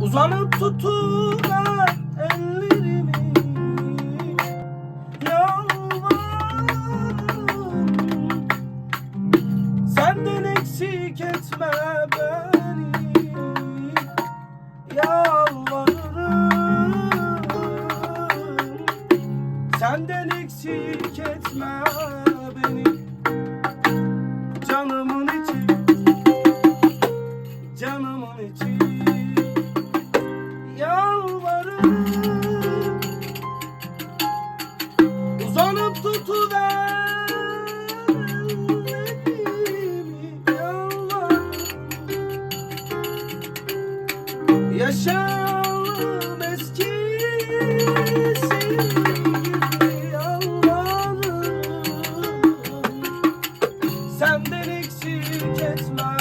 Uzanıp tutuver ellerimi Yalvarırım. Senden eksik etme beni. Yalvarırım. Senden eksik etme beni. Canımın içi Canımın içi Yaşam eskisi gibi Allah'ım Senden eksik etmez